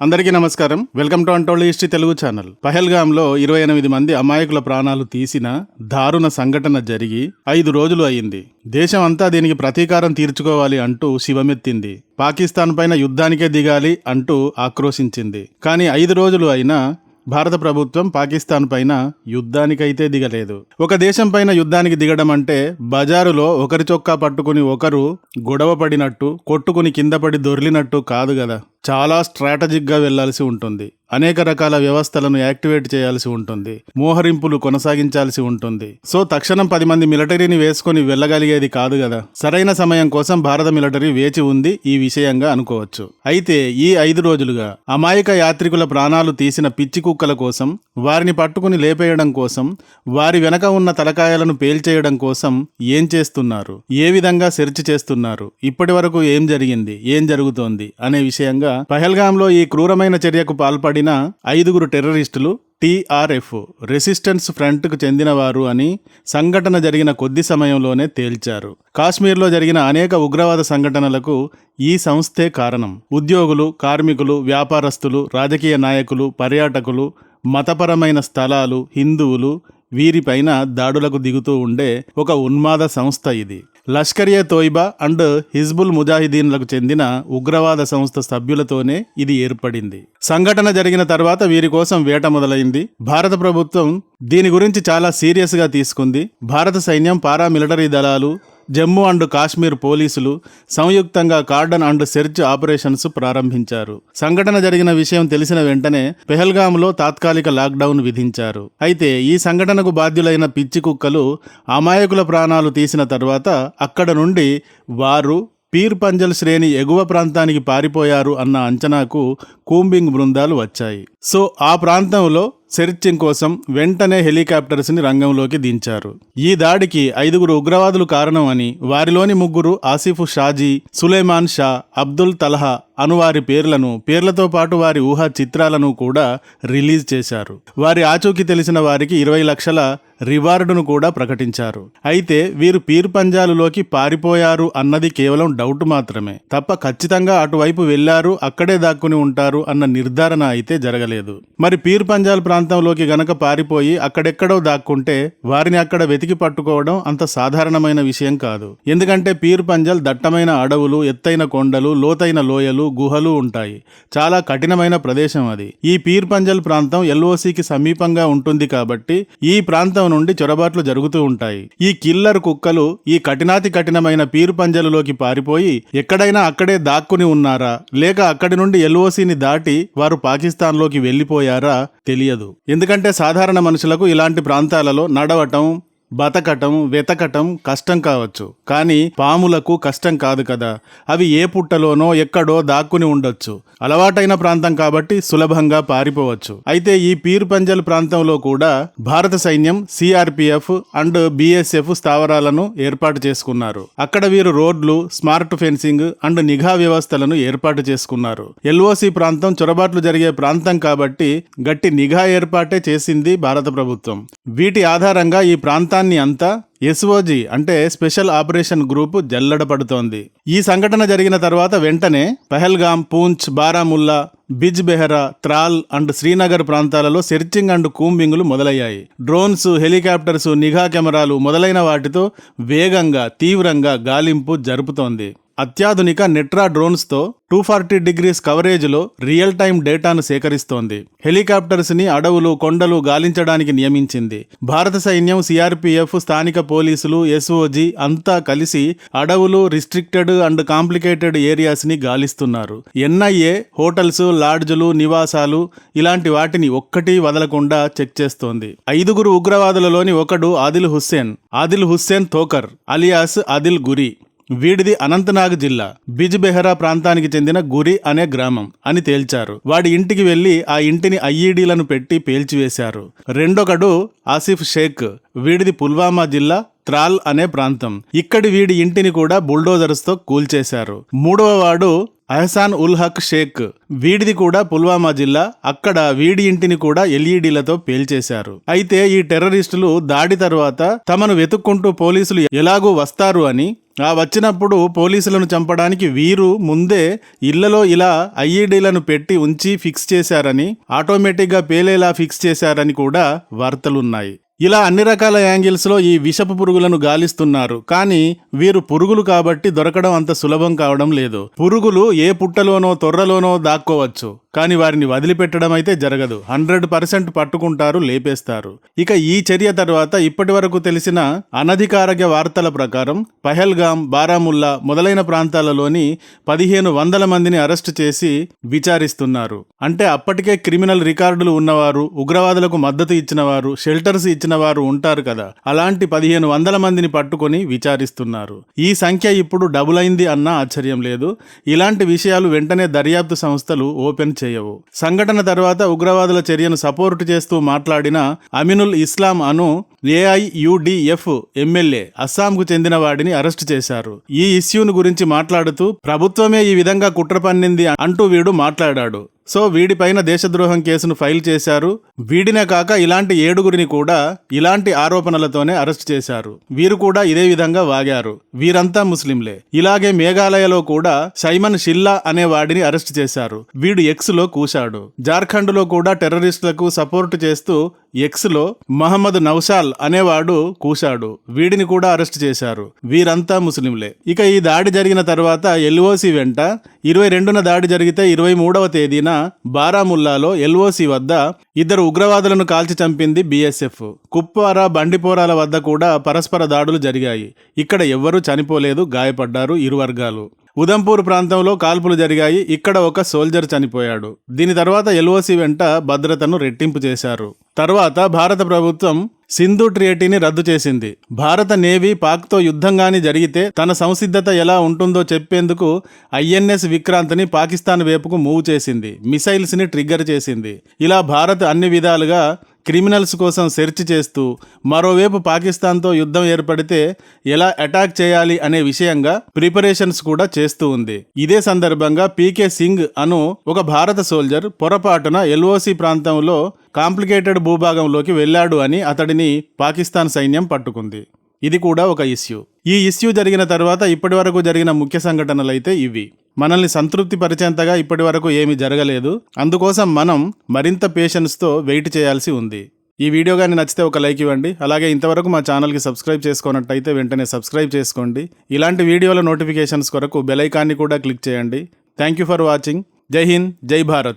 అందరికీ నమస్కారం. Welcome to అంటోళ్ళ హిస్టరీ తెలుగు ఛానల్. పహల్గామ్లో ఇరవై ఎనిమిది మంది అమాయకుల ప్రాణాలు తీసిన దారుణ సంఘటన జరిగి ఐదు రోజులు అయింది దేశం అంతా దీనికి ప్రతీకారం తీర్చుకోవాలి అంటూ శివమెత్తింది. పాకిస్తాన్ పైన యుద్ధానికే దిగాలి అంటూ ఆక్రోశించింది. కానీ ఐదు రోజులు అయినా భారత ప్రభుత్వం పాకిస్తాన్ పైన యుద్ధానికైతే దిగలేదు. ఒక దేశం పైన యుద్ధానికి దిగడం అంటే బజారులో ఒకరి చొక్కా పట్టుకుని ఒకరు గొడవ పడినట్టు కొట్టుకుని కింద పడి దొర్లినట్టు కాదు కదా చాలా స్ట్రాటజిక్గా వెళ్ళాల్సి ఉంటుంది. అనేక రకాల వ్యవస్థలను యాక్టివేట్ చేయాల్సి ఉంటుంది. మోహరింపులు కొనసాగించాల్సి ఉంటుంది. సో తక్షణం పది మంది మిలిటరీని వేసుకొని వెళ్ళగలిగేది కాదు కదా. సరైన సమయం కోసం భారత మిలిటరీ వేచి ఉంది ఈ విషయంగా అనుకోవచ్చు. అయితే ఈ ఐదు రోజులుగా అమాయక యాత్రికుల ప్రాణాలు తీసిన పిచ్చి కుక్కల కోసం వారిని పట్టుకుని లేపేయడం కోసం వారి వెనక ఉన్న తలకాయలను పేల్చేయడం కోసం ఏం చేస్తున్నారు? ఏ విధంగా సెర్చ్ చేస్తున్నారు? ఇప్పటి వరకు ఏం జరిగింది? ఏం జరుగుతోంది? అనే విషయంగా పహల్గాంలో ఈ క్రూరమైన చర్యకు పాల్పడిన ఐదుగురు టెర్రరిస్టులు టీఆర్ఎఫ్ రెసిస్టెన్స్ ఫ్రంట్కు చెందినవారు అని సంఘటన జరిగిన కొద్ది సమయంలోనే తేల్చారు. కాశ్మీర్లో జరిగిన అనేక ఉగ్రవాద సంఘటనలకు ఈ సంస్థే కారణం. ఉద్యోగులు కార్మికులు వ్యాపారస్తులు రాజకీయ నాయకులు పర్యాటకులు మతపరమైన స్థలాలు హిందువులు వీరిపైన దాడులకు దిగుతూ ఉండే ఒక ఉన్మాద సంస్థ ఇది. లష్కర్ ఏ తోయిబా అండ్ హిజ్బుల్ ముజాహిదీన్లకు చెందిన ఉగ్రవాద సంస్థ సభ్యులతోనే ఇది ఏర్పడింది. సంఘటన జరిగిన తర్వాత వీరి కోసం వేట మొదలైంది. భారత ప్రభుత్వం దీని గురించి చాలా సీరియస్గా తీసుకుంది. భారత సైన్యం పారామిలిటరీ దళాలు జమ్మూ అండ్ కాశ్మీర్ పోలీసులు సంయుక్తంగా కార్డన్ అండ్ సెర్చ్ ఆపరేషన్స్ ప్రారంభించారు. సంఘటన జరిగిన విషయం తెలిసిన వెంటనే పెహల్గాంలో తాత్కాలిక లాక్డౌన్ విధించారు. అయితే ఈ సంఘటనకు బాధ్యులైన పిచ్చి కుక్కలు అమాయకుల ప్రాణాలు తీసిన తర్వాత అక్కడ నుండి వారు పీర్ పంజల్ శ్రేణి ఎగువ ప్రాంతానికి పారిపోయారు అన్న అంచనాకు కూంబింగ్ బృందాలు వచ్చాయి. సో ఆ ప్రాంతంలో సెర్చింగ్ కోసం వెంటనే హెలికాప్టర్స్ని రంగంలోకి దించారు. ఈ దాడికి ఐదుగురు ఉగ్రవాదులు కారణం అని వారిలోని ముగ్గురు ఆసిఫ్ షాజీ సులేమాన్ షా అబ్దుల్ తలహా అను వారి పేర్లను పేర్లతో పాటు వారి ఊహా చిత్రాలను కూడా రిలీజ్ చేశారు. వారి ఆచూకీ తెలిసిన వారికి ఇరవై లక్షల రివార్డును కూడా ప్రకటించారు. అయితే వీరు పీర్ పంజాలులోకి పారిపోయారు అన్నది కేవలం డౌట్ మాత్రమే. తప్ప ఖచ్చితంగా అటువైపు వెళ్ళారు అక్కడే దాక్కుని ఉంటారు అన్న నిర్ధారణ అయితే జరగలేదు. మరి పీర్ పంజాల్ ప్రాంతంలోకి గనక పారిపోయి అక్కడెక్కడో దాక్కుంటే వారిని అక్కడ వెతికి పట్టుకోవడం అంత సాధారణమైన విషయం కాదు. ఎందుకంటే పీర్ పంజాల్ దట్టమైన అడవులు ఎత్తైన కొండలు లోతైన లోయలు గుహలు ఉంటాయి. చాలా కఠినమైన ప్రదేశం అది. ఈ పీర్ పంజల్ ప్రాంతం ఎల్ఓసికి సమీపంగా ఉంటుంది కాబట్టి ఈ ప్రాంతం నుండి చొరబాట్లు జరుగుతూ ఉంటాయి. ఈ కిల్లర్ కుక్కలు ఈ కఠినాతి కఠినమైన పీర్ పంజలులోకి పారిపోయి ఎక్కడైనా అక్కడే దాక్కుని ఉన్నారా? లేక అక్కడి నుండి ఎల్ఓసిని దాటి వారు పాకిస్తాన్లోకి వెళ్ళిపోయారా? తెలియదు. ఎందుకంటే సాధారణ మనుషులకు ఇలాంటి ప్రాంతాలలో నడవటం బతకటం వెతకటం కష్టం కావచ్చు. కానీ పాములకు కష్టం కాదు కదా. అవి ఏ పుట్టలోనో ఎక్కడో దాక్కుని ఉండొచ్చు. అలవాటైన ప్రాంతం కాబట్టి సులభంగా పారిపోవచ్చు. అయితే ఈ పీర్ పంజల్ ప్రాంతంలో కూడా భారత సైన్యం సిఆర్పిఎఫ్ అండ్ బిఎస్ఎఫ్ స్థావరాలను ఏర్పాటు చేసుకున్నారు. అక్కడ వీరు రోడ్లు స్మార్ట్ ఫెన్సింగ్ అండ్ నిఘా వ్యవస్థలను ఏర్పాటు చేసుకున్నారు. ఎల్ఓసి ప్రాంతం చొరబాట్లు జరిగే ప్రాంతం కాబట్టి గట్టి నిఘా ఏర్పాటే చేసింది భారత ప్రభుత్వం. వీటి ఆధారంగా ఈ ప్రాంతాన్ని అంతా ఎస్ఓజీ అంటే స్పెషల్ ఆపరేషన్ గ్రూప్ జల్లడపడుతోంది ఈ సంఘటన జరిగిన తర్వాత వెంటనే పహల్గాం పూంచ్ బారాముల్లా బిజ్ బెహరా త్రాల్ అండ్ శ్రీనగర్ ప్రాంతాలలో సెర్చింగ్ అండ్ కూంబింగ్లు మొదలయ్యాయి. డ్రోన్స్ హెలికాప్టర్స్ నిఘా కెమెరాలు మొదలైన వాటితో వేగంగా తీవ్రంగా గాలింపు జరుపుతోంది. అత్యాధునిక నెట్రా డ్రోన్స్తో టూ ఫార్టీ డిగ్రీస్ కవరేజ్లో రియల్ టైం డేటాను సేకరిస్తోంది. హెలికాప్టర్స్ని అడవులు కొండలు గాలించడానికి నియమించింది. భారత సైన్యం సిఆర్పిఎఫ్ స్థానిక పోలీసులు ఎస్ఓజి అంతా కలిసి అడవులు రిస్ట్రిక్టెడ్ అండ్ కాంప్లికేటెడ్ ఏరియాస్ని గాలిస్తున్నారు. ఎన్ఐఏ హోటల్స్ లాడ్జులు నివాసాలు ఇలాంటి వాటిని ఒక్కటి వదలకుండా చెక్ చేస్తోంది. ఐదుగురు ఉగ్రవాదులలోని ఒకడు ఆదిల్ హుస్సేన్ ఆదిల్ హుస్సేన్ తోకర్ అలియాస్ ఆదిల్ గురి. వీడిది అనంతనాగ్ జిల్లా బిజ్ బెహరా ప్రాంతానికి చెందిన గురి అనే గ్రామం అని తేల్చారు. వాడి ఇంటికి వెళ్ళి ఆ ఇంటిని ఐఈడీలను పెట్టి పేల్చివేశారు. రెండొకడు ఆసిఫ్ షేక్ వీడిది పుల్వామా జిల్లా త్రాల్ అనే ప్రాంతం. ఇక్కడి వీడి ఇంటిని కూడా బుల్డోజర్స్తో కూల్చేశారు. మూడవ వాడు అహసాన్ ఉల్ హక్ షేక్ వీడిది కూడా పుల్వామా జిల్లా అక్కడ వీడి ఇంటిని కూడా ఎల్ఈడీలతో పేల్చేశారు. అయితే ఈ టెర్రరిస్టులు దాడి తర్వాత తమను వెతుక్కుంటూ పోలీసులు ఎలాగూ వస్తారు అని ఆ వచ్చినప్పుడు పోలీసులను చంపడానికి వీరు ముందే ఇళ్ళలో ఇలా ఐఈడీలను పెట్టి ఉంచి ఫిక్స్ చేశారని ఆటోమేటిక్గా పేలేలా ఫిక్స్ చేశారని కూడా వార్తలున్నాయి. ఇలా అన్ని రకాల యాంగిల్స్లో ఈ విషపు పురుగులను గాలిస్తున్నారు. కానీ వీరు పురుగులు కాబట్టి దొరకడం అంత సులభం కావడం లేదు. పురుగులు ఏ పుట్టలోనో తొర్రలోనో దాక్కోవచ్చు. కానీ వారిని వదిలిపెట్టడం అయితే జరగదు. హండ్రెడ్ పర్సెంట్ పట్టుకుంటారు లేపేస్తారు. ఇక ఈ చర్య తర్వాత ఇప్పటి వరకు తెలిసిన అనధికారిక వార్తల ప్రకారం పహల్గాం బారాముల్లా మొదలైన ప్రాంతాలలోని పదిహేను వందల మందిని అరెస్టు చేసి విచారిస్తున్నారు. అంటే అప్పటికే క్రిమినల్ రికార్డులు ఉన్నవారు ఉగ్రవాదులకు మద్దతు ఇచ్చిన వారు షెల్టర్స్ ఇచ్చిన వారు ఉంటారు కదా. అలాంటి పదిహేను వందల మందిని పట్టుకొని విచారిస్తున్నారు. ఈ సంఖ్య ఇప్పుడు డబుల్ అయింది అన్నా ఆశ్చర్యం లేదు. ఇలాంటి విషయాలు వెంటనే దర్యాప్తు సంస్థలు ఓపెన్ చేయవు. సంఘటన తర్వాత ఉగ్రవాదుల చర్యను సపోర్టు చేస్తూ మాట్లాడిన అమినుల్ ఇస్లాం అను ఏఐయుడిఎఫ్ ఎమ్మెల్యే అస్సాంకు చెందిన వాడిని అరెస్టు చేశారు. ఈ ఇష్యూను గురించి మాట్లాడుతూ ప్రభుత్వమే ఈ విధంగా కుట్ర పన్నింది అంటూ వీడు మాట్లాడాడు. సో వీడిపైన దేశద్రోహం కేసును ఫైల్ చేశారు. వీడినే కాక ఇలాంటి ఏడుగురిని కూడా ఇలాంటి ఆరోపణలతోనే అరెస్ట్ చేశారు. వీరు కూడా ఇదే విధంగా వాగారు. వీరంతా ముస్లింలే. ఇలాగే మేఘాలయలో కూడా సైమన్ షిల్లా అనే వాడిని అరెస్ట్ చేశారు. వీడు ఎక్స్లో కూశాడు. జార్ఖండ్లో కూడా టెర్రరిస్టులకు సపోర్ట్ చేస్తూ ఎక్స్లో మహమ్మద్ నౌషాల్ అనేవాడు కూశాడు. వీడిని కూడా అరెస్ట్ చేశారు. వీరంతా ముస్లింలే. ఇక ఈ దాడి జరిగిన తర్వాత ఎల్ఓసి వెంట ఇరవై రెండున దాడి జరిగితే ఇరవై మూడవ తేదీన బారాముల్లాలో ఎల్ఓసి వద్ద ఇద్దరు ఉగ్రవాదులను కాల్చి చంపింది బీఎస్ఎఫ్. కుప్వారా బండిపోరాల వద్ద కూడా పరస్పర దాడులు జరిగాయి. ఇక్కడ ఎవ్వరూ చనిపోలేదు గాయపడ్డారు ఇరు వర్గాలు. ఉదంపూర్ ప్రాంతంలో కాల్పులు జరిగాయి. ఇక్కడ ఒక సోల్జర్ చనిపోయాడు. దీని తర్వాత ఎల్ఓసి వెంట భద్రతను రెట్టింపు చేశారు. తర్వాత భారత ప్రభుత్వం సింధు ట్రియేటీని రద్దు చేసింది. భారత నేవీ పాక్తో యుద్ధంగాని జరిగితే తన సంసిద్ధత ఎలా ఉంటుందో చెప్పేందుకు ఐఎన్ఎస్ విక్రాంత్ని పాకిస్తాన్ వైపుకు మూవ్ చేసింది. మిసైల్స్ని ట్రిగ్గర్ చేసింది. ఇలా భారత్ అన్ని విధాలుగా క్రిమినల్స్ కోసం సెర్చ్ చేస్తూ మరోవైపు పాకిస్తాన్తో యుద్ధం ఏర్పడితే ఎలా అటాక్ చేయాలి అనే విషయంగా ప్రిపరేషన్స్ కూడా చేస్తూ ఉంది. ఇదే సందర్భంగా పీకే సింగ్ అను ఒక భారత సోల్జర్ పొరపాటున ఎల్ఓసి ప్రాంతంలో కాంప్లికేటెడ్ భూభాగంలోకి వెళ్ళాడు అని అతడిని పాకిస్తాన్ సైన్యం పట్టుకుంది. ఇది కూడా ఒక ఇష్యూ. ఈ ఇష్యూ జరిగిన తర్వాత ఇప్పటి వరకు జరిగిన ముఖ్య సంఘటనలు అయితే ఇవి. మనల్ని సంతృప్తి పరిచేంతగా ఇప్పటి వరకు ఏమీ జరగలేదు. అందుకోసం మనం మరింత పేషెన్స్తో వెయిట్ చేయాల్సి ఉంది. ఈ వీడియో కానీ నచ్చితే ఒక లైక్ ఇవ్వండి. అలాగే ఇంతవరకు మా ఛానల్కి సబ్స్క్రైబ్ చేసుకున్నట్టయితే వెంటనే సబ్స్క్రైబ్ చేసుకోండి. ఇలాంటి వీడియోల నోటిఫికేషన్స్ కొరకు బెల్ ఐకాన్ని కూడా క్లిక్ చేయండి. థ్యాంక్ యూ ఫర్ వాచింగ్ జై హింద్ జై భారత్